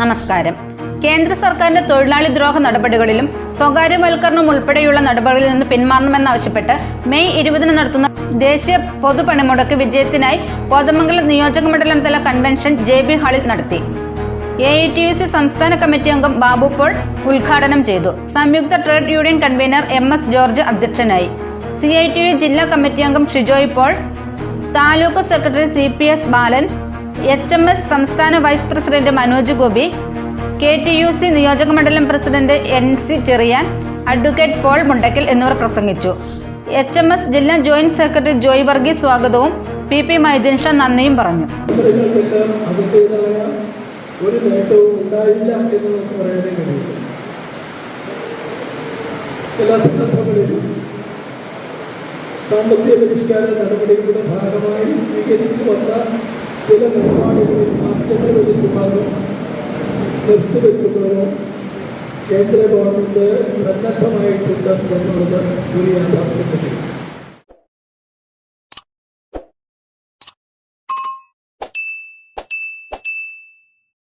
നമസ്കാരം. കേന്ദ്ര സർക്കാരിന്റെ തൊഴിലാളി ദ്രോഹ നടപടികളിലും സ്വകാര്യവൽക്കരണം ഉൾപ്പെടെയുള്ള നടപടികളിൽ നിന്ന് പിന്മാറണമെന്നാവശ്യപ്പെട്ട് മെയ് ഇരുപതിന് നടത്തുന്ന ദേശീയ പൊതുപണിമുടക്ക് വിജയത്തിനായി കോതമംഗലം നിയോജക മണ്ഡലം തല കൺവെൻഷൻ ജെ ബി ഹാളിൽ നടത്തി. A I T U C സംസ്ഥാന കമ്മിറ്റി അംഗം ബാബു പോൾ ഉദ്ഘാടനം ചെയ്തു. സംയുക്ത trade union convener M S George അധ്യക്ഷനായി. സി ഐ ടി യു ജില്ലാ കമ്മിറ്റി അംഗം Shijoy Paul taluk secretary C P S Balan H M S സംസ്ഥാന vice president Manoj Gopi K T U C നിയോജകമണ്ഡലം president N C Cheriyan advocate Paul Mundakkal എന്നിവർ പ്രസംഗിച്ചു. H M S ജില്ലാ joint secretary Joy Varghese സ്വാഗതവും P P Maideen Shah നന്ദിയും പറഞ്ഞു. ഒരു ഉണ്ടായില്ല എന്ന് നമുക്ക് സാമ്പത്തിക പരിഷ്കാര നടപടികളുടെ ഭാഗമായി സ്വീകരിച്ചു വന്ന ചില നിലപാടുകളിൽ മാറ്റങ്ങൾ വരുത്തുവാനോ നിർത്തിവെക്കുന്നതിനോ കേന്ദ്ര ഗവൺമെന്റ് സന്നദ്ധമായിട്ടുണ്ട് എന്നുള്ളത് ഒരു യാഥാർത്ഥ്യം തന്നെയാണ്